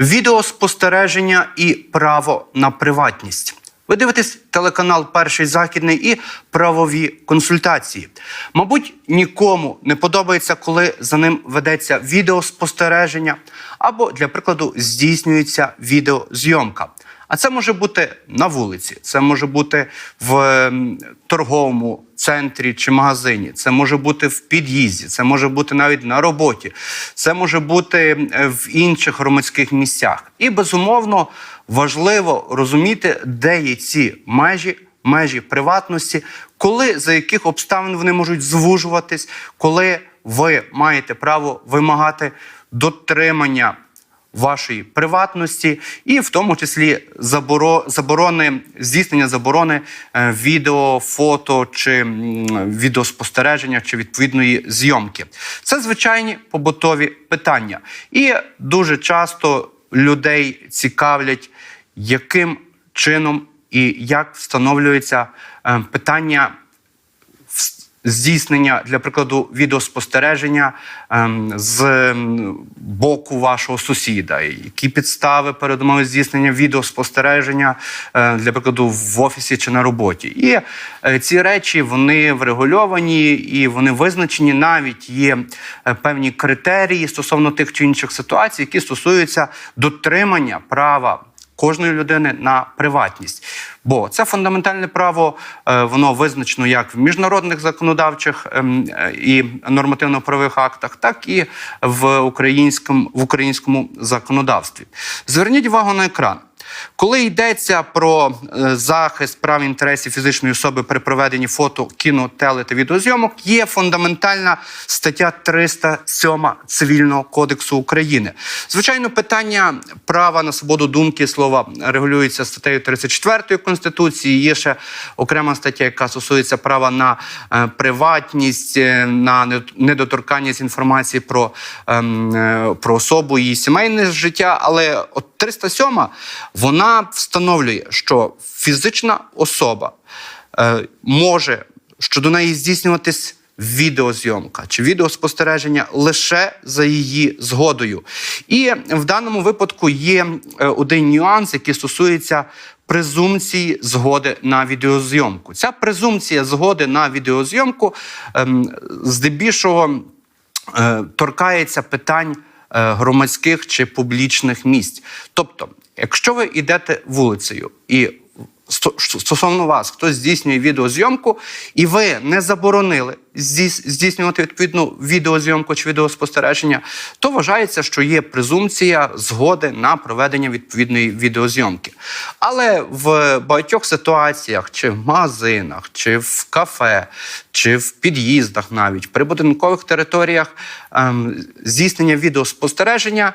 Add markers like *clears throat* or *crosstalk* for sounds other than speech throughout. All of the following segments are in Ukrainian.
Відеоспостереження і право на приватність. Ви дивитесь телеканал Перший Західний і правові консультації. Мабуть, нікому не подобається, коли за ним ведеться відеоспостереження або, для прикладу, здійснюється відеозйомка. А це може бути на вулиці, це може бути в торговому центрі чи магазині, це може бути в під'їзді, це може бути навіть на роботі, це може бути е, в інших громадських місцях. І безумовно важливо розуміти, де є ці межі. Межі приватності, коли за яких обставин вони можуть звужуватись, коли ви маєте право вимагати дотримання вашої приватності, і в тому числі заборони здійснення заборони е, відео, фото чи відеоспостереження чи відповідної зйомки. Це звичайні побутові питання, і дуже часто людей цікавлять, яким чином і як встановлюється е, питання здійснення, для прикладу, відеоспостереження ем, з боку вашого сусіда, які підстави перед умови здійснення відеоспостереження, е, для прикладу, в офісі чи на роботі. І е, ці речі вони врегульовані і вони визначені. Навіть є е, певні критерії стосовно тих чи інших ситуацій, які стосуються дотримання права кожної людини на приватність. Бо це фундаментальне право, е, воно визначено як в міжнародних законодавчих ем, е, і нормативно-правових актах, так і в українському, в українському законодавстві. Зверніть увагу на екран. Коли йдеться про е, захист прав і інтересів фізичної особи при проведенні фото, кіно, теле та відеозйомок, є фундаментальна стаття 307 Цивільного кодексу України. Звичайно, питання права на свободу думки слова регулюється статтею 34 Конституції. Є ще окрема стаття, яка стосується права на е, приватність, е, на недоторканність інформації про, ем, про особу і сімейне життя. Але от 307 вона встановлює, що фізична особа е, може щодо неї здійснюватись відеозйомка чи відеоспостереження лише за її згодою. І в даному випадку є е, один нюанс, який стосується презумпції згоди на відеозйомку. Ця презумпція згоди на відеозйомку ем, здебільшого е, торкається питань е, громадських чи публічних місць. Тобто, якщо ви йдете вулицею і стосовно вас хтось здійснює відеозйомку, і ви не заборонили здійснювати відповідну відеозйомку чи відеоспостереження, то вважається, що є презумпція згоди на проведення відповідної відеозйомки. Але в багатьох ситуаціях, чи в магазинах, чи в кафе, чи в під'їздах, навіть в прибудинкових територіях ем, здійснення відеоспостереження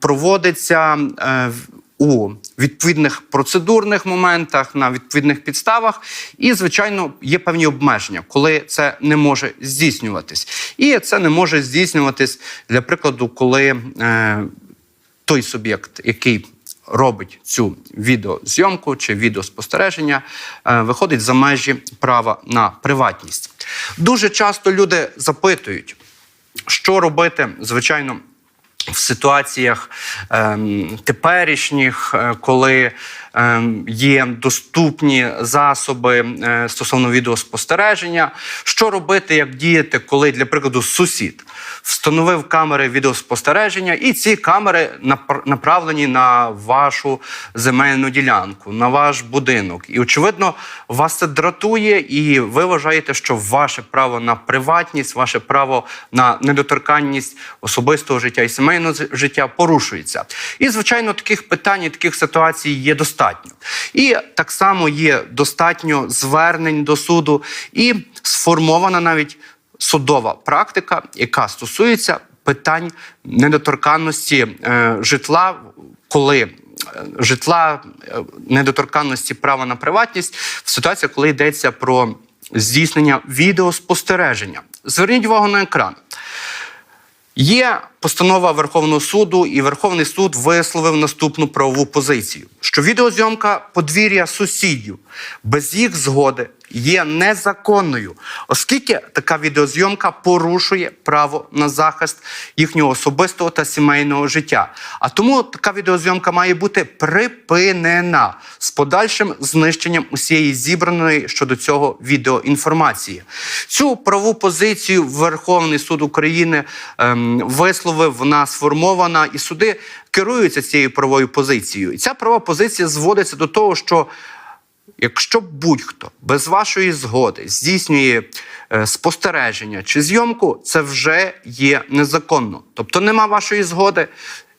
проводиться е, у відповідних процедурних моментах, на відповідних підставах, і, звичайно, є певні обмеження, коли це не може здійснюватись. І це не може здійснюватись, для прикладу, коли е, той суб'єкт, який робить цю відеозйомку чи відеоспостереження, е, виходить за межі права на приватність. Дуже часто люди запитують, що робити, звичайно. В ситуаціях ем, теперішніх, е, коли є доступні засоби е, стосовно відеоспостереження, що робити, як діяти, коли, для прикладу, сусід встановив камери відеоспостереження, і ці камери направлені на вашу земельну ділянку, на ваш будинок. І очевидно, вас це дратує, і ви вважаєте, що ваше право на приватність, ваше право на недоторканність особистого життя і сімейного життя порушується. І звичайно, таких питань, таких ситуацій є достатньо. І так само є достатньо звернень до суду, і сформована навіть судова практика, яка стосується питань недоторканності е, житла, коли е, житла е, недоторканності права на приватність в ситуації, коли йдеться про здійснення відеоспостереження. Зверніть увагу на екран. Є постанова Верховного суду, і Верховний суд висловив наступну правову позицію: що відеозйомка подвір'я сусідів без їх згоди є незаконною, оскільки така відеозйомка порушує право на захист їхнього особистого та сімейного життя. А тому така відеозйомка має бути припинена з подальшим знищенням усієї зібраної щодо цього відеоінформації. Цю правову позицію Верховний суд України ем, висловив, вона сформована, і суди керуються цією правовою позицією. І ця правова позиція зводиться до того, що Якщо будь-хто без вашої згоди здійснює е, спостереження чи зйомку, це вже є незаконно. Тобто нема вашої згоди.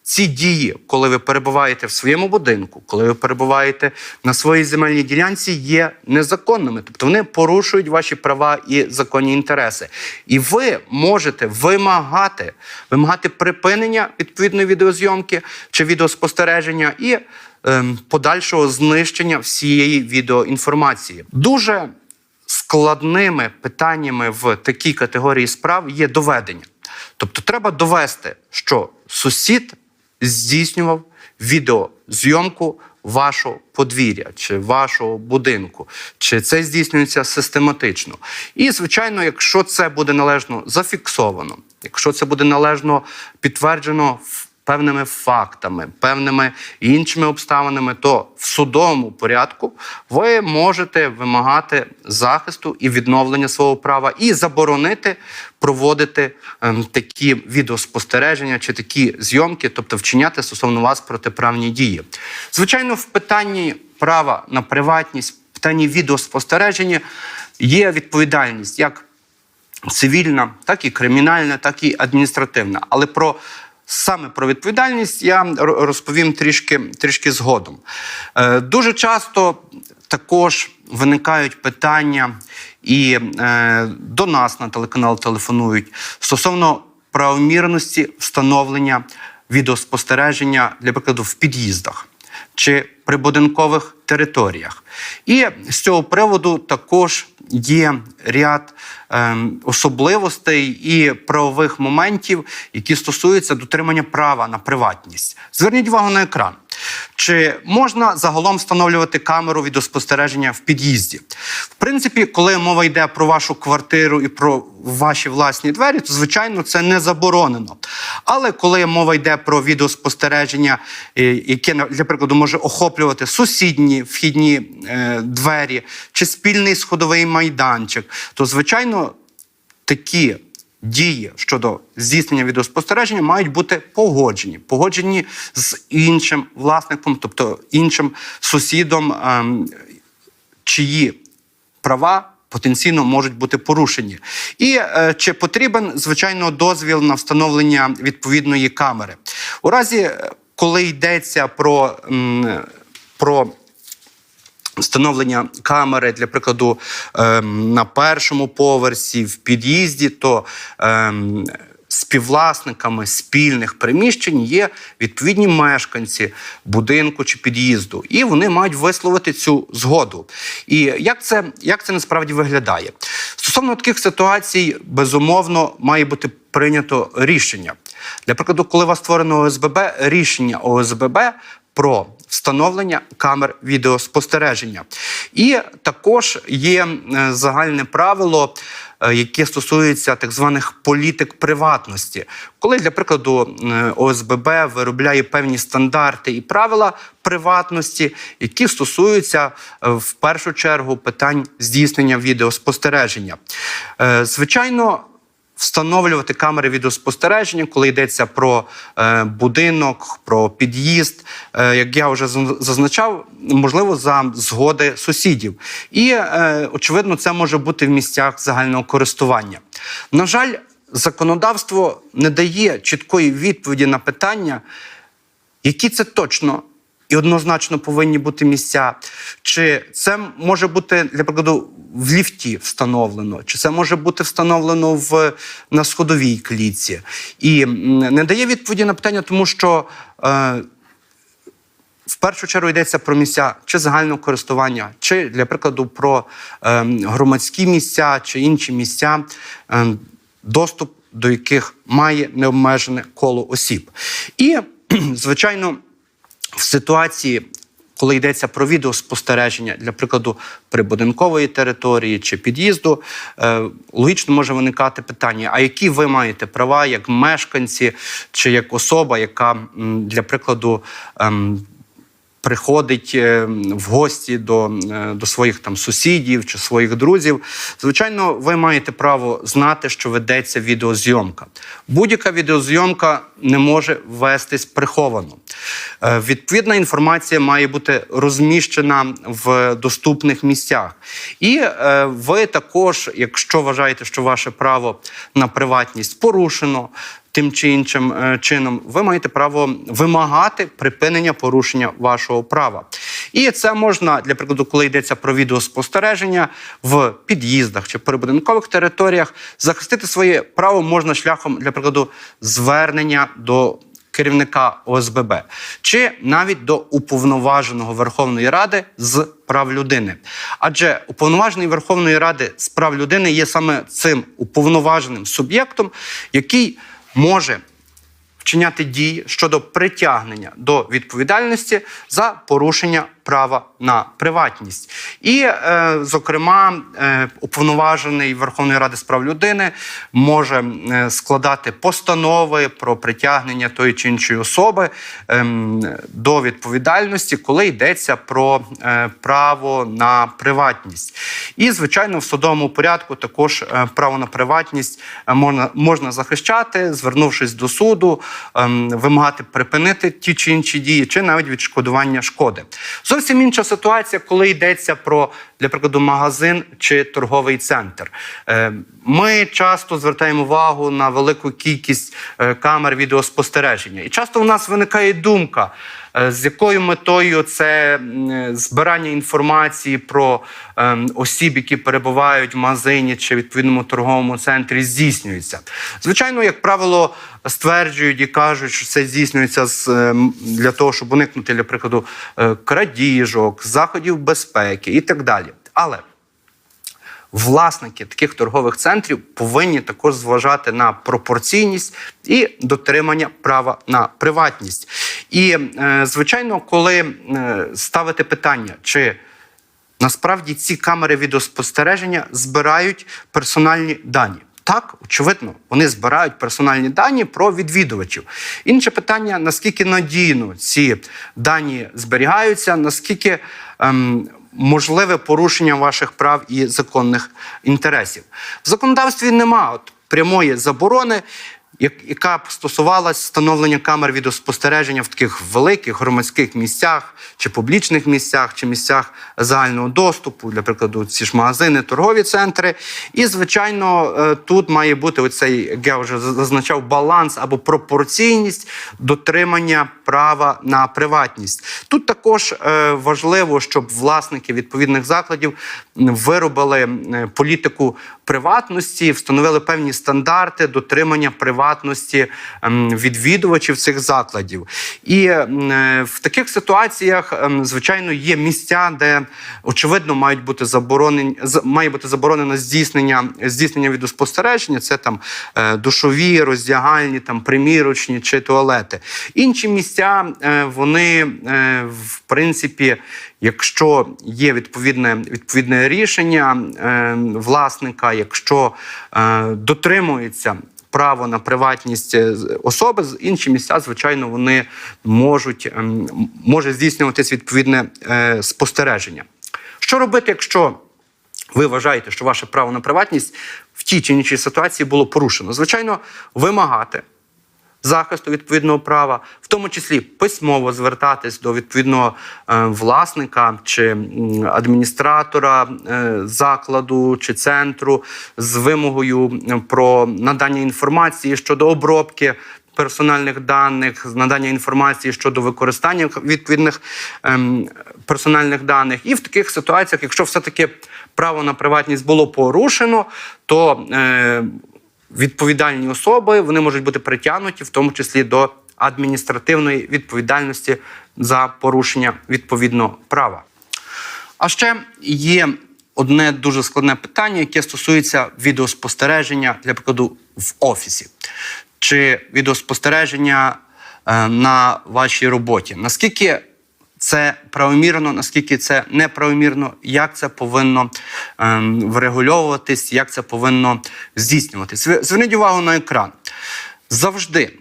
Ці дії, коли ви перебуваєте в своєму будинку, коли ви перебуваєте на своїй земельній ділянці, є незаконними. Тобто вони порушують ваші права і законні інтереси. І ви можете вимагати, вимагати припинення відповідної відеозйомки чи відеоспостереження і ем, подальшого знищення всієї відеоінформації. Дуже складними питаннями в такій категорії справ є доведення. Тобто, треба довести, що сусід здійснював відеозйомку вашого подвір'я чи вашого будинку, чи це здійснюється систематично. І, звичайно, якщо це буде належно зафіксовано, якщо це буде належно підтверджено певними фактами, певними іншими обставинами, то в судовому порядку ви можете вимагати захисту і відновлення свого права і заборонити проводити ем, такі відеоспостереження чи такі зйомки, тобто вчиняти стосовно вас протиправні дії. Звичайно, в питанні права на приватність, в питанні відеоспостереження є відповідальність як цивільна, так і кримінальна, так і адміністративна. Але про Саме про відповідальність я розповім трішки, трішки згодом. Е, дуже часто також виникають питання, і е, до нас на телеканал телефонують стосовно правомірності встановлення відеоспостереження, для прикладу, в під'їздах чи прибудинкових територіях. І з цього приводу також є ряд ем, особливостей і правових моментів, які стосуються дотримання права на приватність. Зверніть увагу на екран. Чи можна загалом встановлювати камеру відеоспостереження в під'їзді? В принципі, коли мова йде про вашу квартиру і про ваші власні двері, то звичайно це не заборонено. Але коли мова йде про відеоспостереження, е, яке для прикладу може охоплювати сусідні вхідні е, двері чи спільний сходовий майданчик, то звичайно такі дії щодо здійснення відеоспостереження мають бути погоджені, погоджені з іншим власником, тобто іншим сусідом, ем, чиї права. Потенційно можуть бути порушені, і е, чи потрібен звичайно дозвіл на встановлення відповідної камери у разі, е, коли йдеться про, м, про встановлення камери, для прикладу, ем, на першому поверсі, в під'їзді, то ем, співвласниками спільних приміщень є відповідні мешканці будинку чи під'їзду, і вони мають висловити цю згоду. І як це, як це насправді виглядає? Стосовно таких ситуацій, безумовно, має бути прийнято рішення. Для прикладу, коли у вас створено ОСББ, рішення ОСББ про встановлення камер відеоспостереження. І також є е, загальне правило, е, яке стосується так званих політик приватності. Коли, для прикладу, ОСББ виробляє певні стандарти і правила приватності, які стосуються е, в першу чергу питань здійснення відеоспостереження. Звичайно, встановлювати камери відеоспостереження, коли йдеться про е, будинок, про під'їзд, е, як я вже зазначав, можливо, за згоди сусідів. І е, очевидно, це може бути в місцях загального користування. На жаль, законодавство не дає чіткої відповіді на питання, які це точно і однозначно повинні бути місця. Чи це може бути, для прикладу, в ліфті встановлено, чи це може бути встановлено в, на сходовій клітці. І не дає відповіді на питання, тому що. Е, в першу чергу йдеться про місця чи загального користування, чи для прикладу про ем, громадські місця чи інші місця, ем, доступ до яких має необмежене коло осіб. І, звичайно, в ситуації, коли йдеться про відеоспостереження, для прикладу, прибудинкової території чи під'їзду, е, логічно може виникати питання: а які ви маєте права як мешканці чи як особа, яка для прикладу. Приходить е, в гості до, е, до своїх там сусідів чи своїх друзів. Звичайно, ви маєте право знати, що ведеться відеозйомка. Будь-яка відеозйомка не може вестись приховано. Е, Відповідна інформація має бути розміщена в доступних місцях. І ви також, якщо вважаєте, що ваше право на приватність порушено, тим чи іншим е, чином, ви маєте право вимагати припинення порушення вашого права. І це можна для прикладу, коли йдеться про відеоспостереження в під'їздах чи прибудинкових територіях, захистити своє право можна шляхом для прикладу звернення до. Керівника ОСББ чи навіть до уповноваженого Верховної Ради з прав людини, адже уповноважений Верховної Ради з прав людини є саме цим уповноваженим суб'єктом, який може вчиняти дії щодо притягнення до відповідальності за порушення права на приватність. І, е, зокрема, е, уповноважений Верховної Ради з прав людини може е, складати постанови про притягнення тої чи іншої особи ем, до відповідальності, коли йдеться про е, право на приватність. І, звичайно, в судовому порядку також е, право на приватність е, можна, можна захищати, звернувшись до суду, ем, вимагати припинити ті чи інші дії, чи навіть відшкодування шкоди. Зовсім інша ситуація, коли йдеться про, для прикладу, магазин чи торговий центр. Е, Ми часто звертаємо увагу на велику кількість е, камер відеоспостереження. І часто у нас виникає думка, е, з якою метою це збирання інформації про осіб, які перебувають в магазині чи відповідному торговому центрі, здійснюється. Звичайно, як правило, стверджують і кажуть, що це здійснюється з, для того, щоб уникнути, для прикладу, крадіжок, заходів безпеки і так далі. Але власники таких торгових центрів повинні також зважати на пропорційність і дотримання права на приватність. І, е, звичайно, коли е, ставити питання, чи насправді ці камери відеоспостереження збирають персональні дані. Так, очевидно, вони збирають персональні дані про відвідувачів. Інше питання: наскільки надійно ці дані зберігаються, наскільки ем, можливе порушення ваших прав і законних інтересів. В законодавстві нема от прямої заборони, яка б стосувалась встановлення камер відеоспостереження в таких великих громадських місцях чи публічних місцях, чи місцях загального доступу, для прикладу, ці ж магазини, торгові центри. І, звичайно, е, тут має бути оцей, як я вже зазначав, баланс або пропорційність дотримання права на приватність. Тут також е, важливо, щоб власники відповідних закладів виробили політику приватності, встановили певні стандарти дотримання приватності ем, відвідувачів цих закладів. І е, в таких ситуаціях, ем, звичайно, є місця, де очевидно мають бути заборонені, має бути заборонено здійснення здійснення відеоспостереження. Це там е, душові, роздягальні, там примірочні чи туалети. Інші місця е, вони е, в принципі. Якщо є відповідне відповідне рішення е, власника, якщо дотримується право на приватність особи, інші місця, звичайно, вони можуть ем, може здійснюватись відповідне спостереження. Що робити, якщо ви вважаєте, що ваше право на приватність в тій чи іншій ситуації було порушено? Звичайно, вимагати захисту відповідного права, в тому числі письмово звертатись до відповідного е, власника чи адміністратора е, закладу чи центру з вимогою про надання інформації щодо обробки. Персональних даних, надання інформації щодо використання відповідних ем, персональних даних, і в таких ситуаціях, якщо все-таки право на приватність було порушено, то е, відповідальні особи вони можуть бути притягнуті, в тому числі до адміністративної відповідальності за порушення відповідного права. А ще є одне дуже складне питання, яке стосується відеоспостереження, для прикладу, в офісі чи відеоспостереження е, на вашій роботі. Наскільки це правомірно, наскільки це неправомірно, як це повинно ем, врегульовуватись, як це повинно здійснюватись. Зверніть увагу на екран. Завжди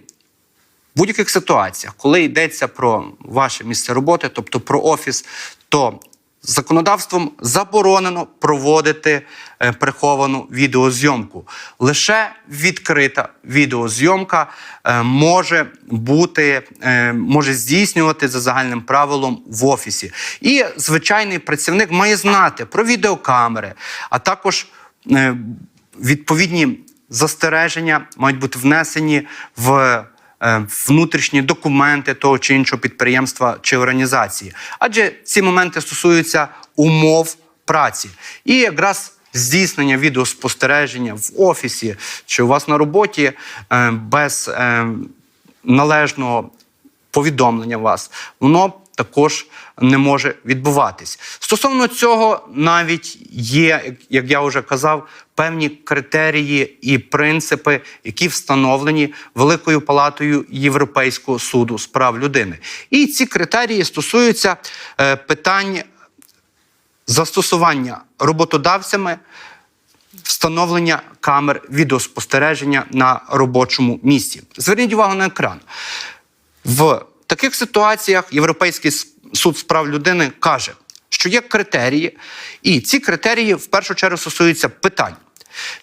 в будь-яких ситуаціях, коли йдеться про ваше місце роботи, тобто про офіс, то законодавством заборонено проводити е, приховану відеозйомку. Лише відкрита відеозйомка е, може бути, е, може здійснювати за загальним правилом в офісі. І звичайний працівник має знати про відеокамери, а також відповідні застереження мають бути внесені в внутрішні документи того чи іншого підприємства чи організації. Адже ці моменти стосуються умов праці. І якраз здійснення відеоспостереження в офісі чи у вас на роботі е, без е, належного повідомлення вас, воно також не може відбуватись. Стосовно цього, навіть є, як- я вже казав, певні критерії і принципи, які встановлені Великою палатою Європейського суду з прав людини. І ці критерії стосуються е, питань застосування роботодавцями встановлення камер відеоспостереження на робочому місці. Зверніть увагу на екран. В таких ситуаціях Європейський суд з прав людини каже, що є критерії, і ці критерії в першу чергу стосуються питань.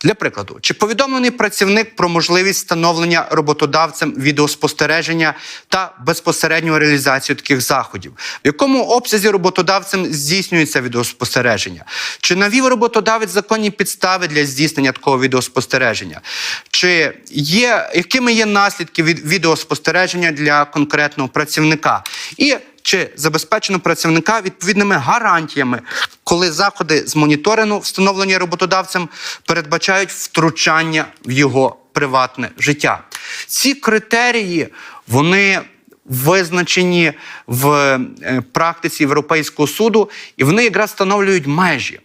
Для прикладу, чи повідомлений працівник про можливість встановлення роботодавцем відеоспостереження та безпосередню реалізацію таких заходів, в якому обсязі роботодавцем здійснюється відеоспостереження, чи навів роботодавець законні підстави для здійснення такого відеоспостереження, чи є якими є наслідки від відеоспостереження для конкретного працівника, і чи забезпечено працівника відповідними гарантіями, коли заходи з моніторингу, встановлені роботодавцем, передбачають втручання в його приватне життя. Ці критерії вони визначені в е, практиці Європейського суду, і вони якраз встановлюють межі.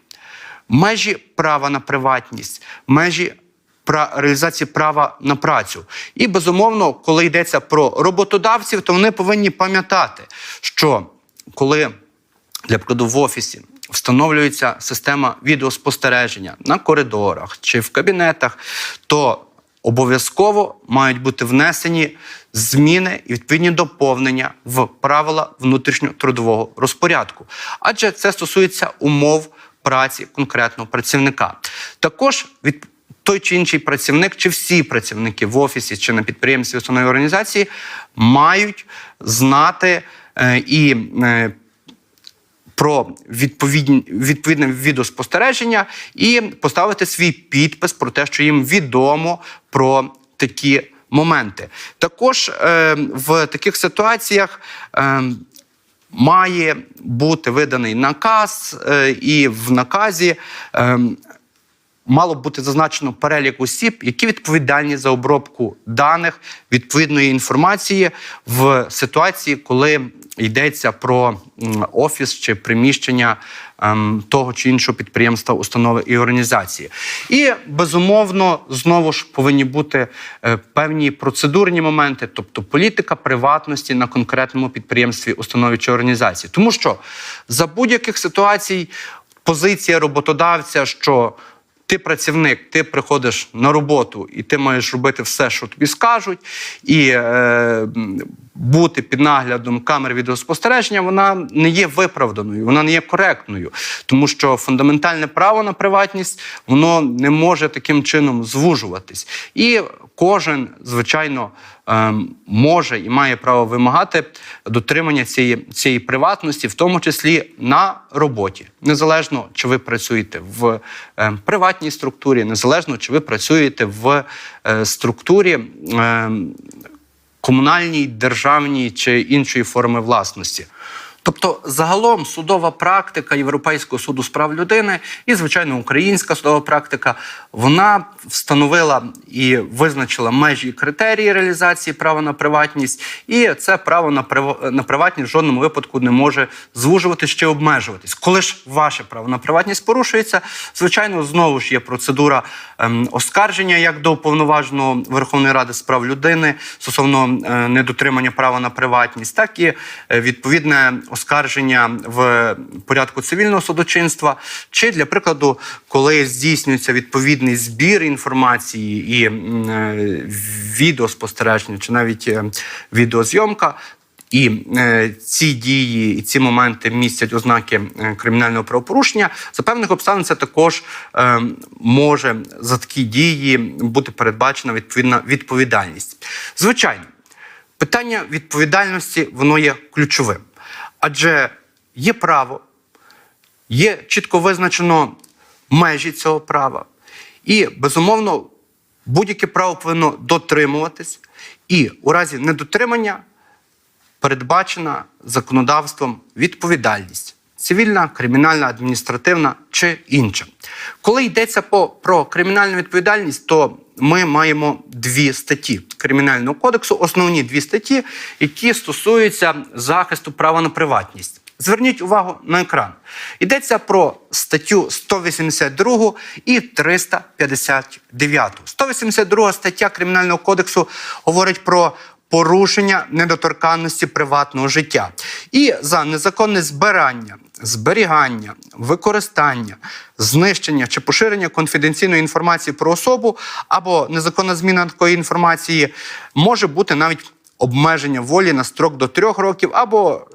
Межі права на приватність, межі реалізації права на працю. І безумовно, коли йдеться про роботодавців, то вони повинні пам'ятати, що коли для прикладу в офісі встановлюється система відеоспостереження на коридорах чи в кабінетах, то обов'язково мають бути внесені зміни і відповідні доповнення в правила внутрішньотрудового розпорядку. Адже це стосується умов праці конкретного працівника. Також від той чи інший працівник, чи всі працівники в офісі чи на підприємстві установі організації мають знати е, і е, про відповідне відеоспостереження і поставити свій підпис про те, що їм відомо про такі моменти. Також е, в таких ситуаціях. Е, Має бути виданий наказ, е, і в наказі е, мало б бути зазначено перелік осіб, які відповідальні за обробку даних відповідної інформації в ситуації, коли йдеться про офіс чи приміщення ем, того чи іншого підприємства, установи і організації. І безумовно знову ж повинні бути е, певні процедурні моменти, тобто політика приватності на конкретному підприємстві, установі чи організації. Тому що за будь-яких ситуацій позиція роботодавця, що ти працівник, ти приходиш на роботу, і ти маєш робити все, що тобі скажуть, і е, бути під наглядом камер відеоспостереження, вона не є виправданою, вона не є коректною, тому що фундаментальне право на приватність воно не може таким чином звужуватись. І кожен, звичайно, ем, може і має право вимагати дотримання цієї, цієї приватності, в тому числі на роботі, незалежно чи ви працюєте в ем, приватній структурі, незалежно чи ви працюєте в е, структурі. Комунальній, державній чи іншої форми власності. Тобто, загалом судова практика Європейського суду з прав людини і, звичайно, українська судова практика вона встановила і визначила межі критерії реалізації права на приватність, і це право на приватність в жодному випадку не може звужуватись чи обмежуватись. Коли ж ваше право на приватність порушується, звичайно, знову ж є процедура ем, оскарження як до уповноваженого Верховної Ради з прав людини стосовно е, недотримання права на приватність, так і е, відповідне в порядку цивільного судочинства, чи для прикладу, коли здійснюється відповідний збір інформації і е, відеоспостереження, чи навіть е, відеозйомка. І е, ці дії і ці моменти містять ознаки е, кримінального правопорушення. За певних обставин це також е, може за такі дії бути передбачена відповідна відповідальність. Звичайно, питання відповідальності воно є ключовим, адже є право, є чітко визначено межі цього права, і безумовно будь-яке право повинно дотримуватись, і у разі недотримання передбачена законодавством відповідальність цивільна, кримінальна, адміністративна чи інша. Коли йдеться про кримінальну відповідальність, то ми маємо дві статті Кримінального кодексу, основні дві статті, які стосуються захисту права на приватність. Зверніть увагу на екран. Йдеться про статтю 182 і 359. 182 стаття Кримінального кодексу говорить про порушення недоторканності приватного життя. І за незаконне збирання, зберігання, використання, знищення чи поширення конфіденційної інформації про особу або незаконна зміна такої інформації може бути навіть обмеження волі на строк до трьох років або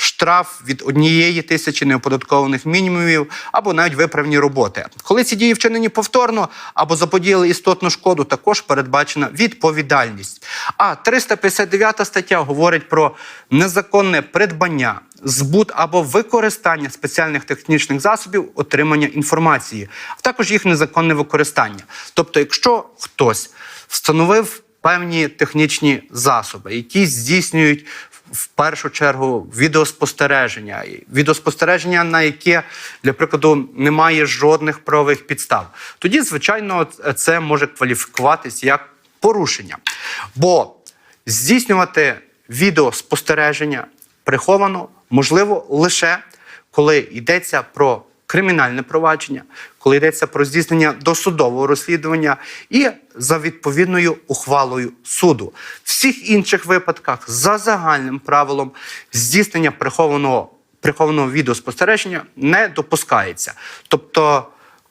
штраф від однієї тисячі неоподаткованих мінімумів або навіть виправні роботи. Коли ці дії вчинені повторно або заподіяли істотну шкоду, також передбачена відповідальність. А 359 стаття говорить про незаконне придбання. Збут або використання спеціальних технічних засобів отримання інформації, а також їх незаконне використання. Тобто, якщо хтось встановив певні технічні засоби, які здійснюють в першу чергу відеоспостереження, відеоспостереження, на яке, для прикладу, немає жодних правових підстав. Тоді, звичайно, це може кваліфікуватись як порушення. Бо здійснювати відеоспостереження приховано можливо лише коли йдеться про кримінальне провадження, коли йдеться про здійснення досудового розслідування і за відповідною ухвалою суду. В всіх інших випадках за загальним правилом здійснення прихованого прихованого відеоспостереження не допускається. Тобто,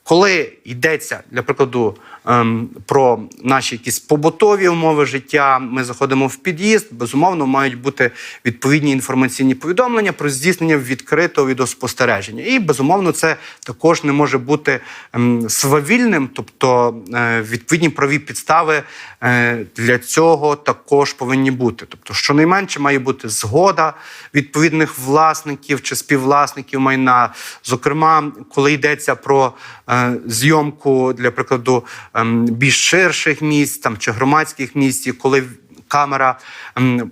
коли йдеться для прикладу ем, про наші якісь побутові умови життя, ми заходимо в під'їзд. Безумовно, мають бути відповідні інформаційні повідомлення про здійснення відкритого відеоспостереження. І безумовно, це також не може бути ем, свавільним, тобто е, відповідні праві підстави е, для цього також повинні бути. Тобто, щонайменше має бути згода відповідних власників чи співвласників майна. Зокрема, коли йдеться про е, зйомку для прикладу ем, більш ширших місць там чи громадських місць, коли камера. ем,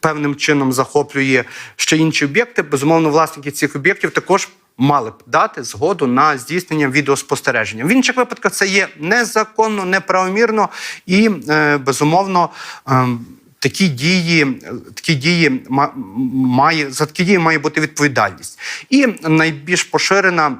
Певним чином захоплює ще інші об'єкти. Безумовно, власники цих об'єктів також мали б дати згоду на здійснення відеоспостереження. В інших випадках це є незаконно, неправомірно і е, безумовно. ем, Такі дії, такі дії має за такі дії має бути відповідальність, і найбільш поширена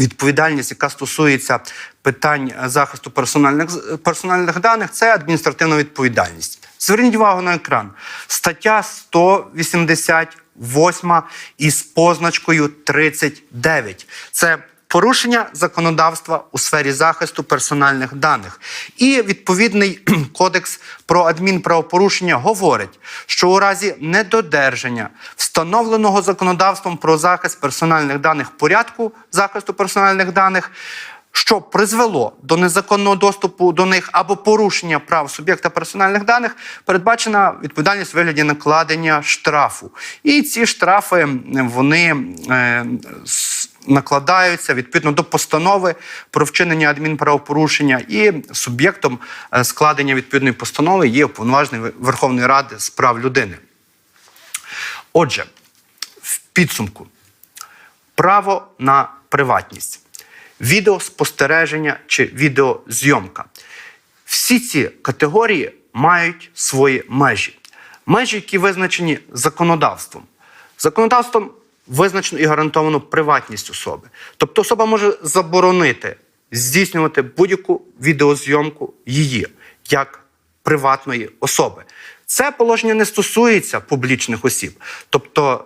відповідальність, яка стосується питань захисту персональних персональних даних, це адміністративна відповідальність. Зверніть увагу на екран. Стаття 188 із позначкою 39. Це порушення законодавства у сфері захисту персональних даних. І відповідний *clears throat* кодекс про адмінправопорушення говорить, що у разі недодержання встановленого законодавством про захист персональних даних порядку захисту персональних даних. Що призвело до незаконного доступу до них або порушення прав суб'єкта персональних даних, передбачена відповідальність в вигляді накладення штрафу. І ці штрафи вони е, накладаються відповідно до постанови про вчинення адмінправопорушення, і суб'єктом е, складення відповідної постанови є уповноважений Верховної Ради з прав людини. Отже, в підсумку право на приватність, відеоспостереження чи відеозйомка. Всі ці категорії мають свої межі. Межі, які визначені законодавством. Законодавством визначено і гарантовано приватність особи. Тобто особа може заборонити здійснювати будь-яку відеозйомку її як приватної особи. Це положення не стосується публічних осіб. Тобто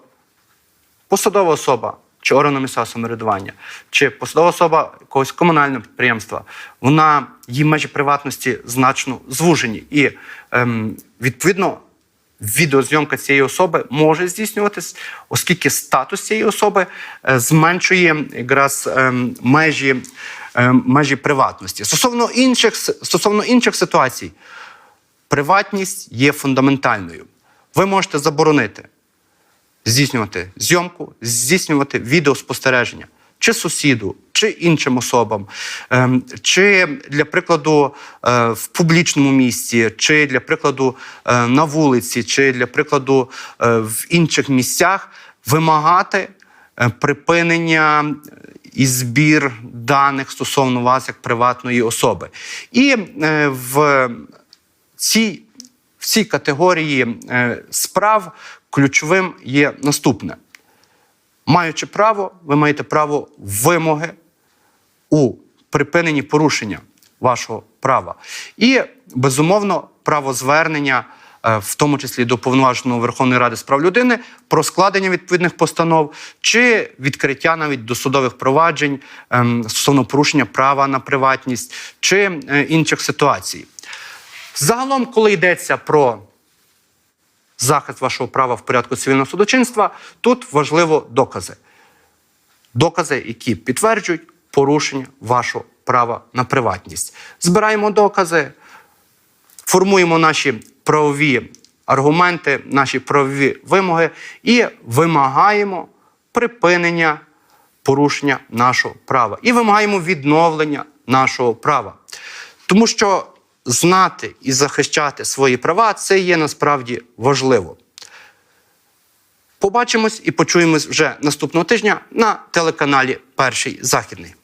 посадова особа чи органу місцевого самоврядування, чи посадова особа якогось комунального підприємства, вона її межі приватності значно звужені. І ем, відповідно відеозйомка цієї особи може здійснюватись, оскільки статус цієї особи е, зменшує якраз ем, межі, ем, межі приватності. Стосовно інших, стосовно інших ситуацій, приватність є фундаментальною. Ви можете заборонити здійснювати зйомку, здійснювати відеоспостереження чи сусіду, чи іншим особам, ем, чи для прикладу е, в публічному місці, чи для прикладу е, на вулиці, чи для прикладу е, в інших місцях вимагати припинення і збір даних стосовно вас як приватної особи. І в цій, в цій категорії справ ключовим є наступне. Маючи право, ви маєте право вимоги у припиненні порушення вашого права. І, безумовно, право звернення, е, в тому числі до повноваженого Верховної Ради з прав людини, про складення відповідних постанов чи відкриття навіть досудових проваджень ем, стосовно порушення права на приватність чи е, інших ситуацій. Загалом, коли йдеться про захист вашого права в порядку цивільного судочинства, тут важливо докази. Докази, які підтверджують порушення вашого права на приватність. Збираємо докази, формуємо наші правові аргументи, наші правові вимоги і вимагаємо припинення порушення нашого права. І вимагаємо відновлення нашого права. Тому що знати і захищати свої права це є насправді важливо. Побачимось і почуємось вже наступного тижня на телеканалі Перший Західний.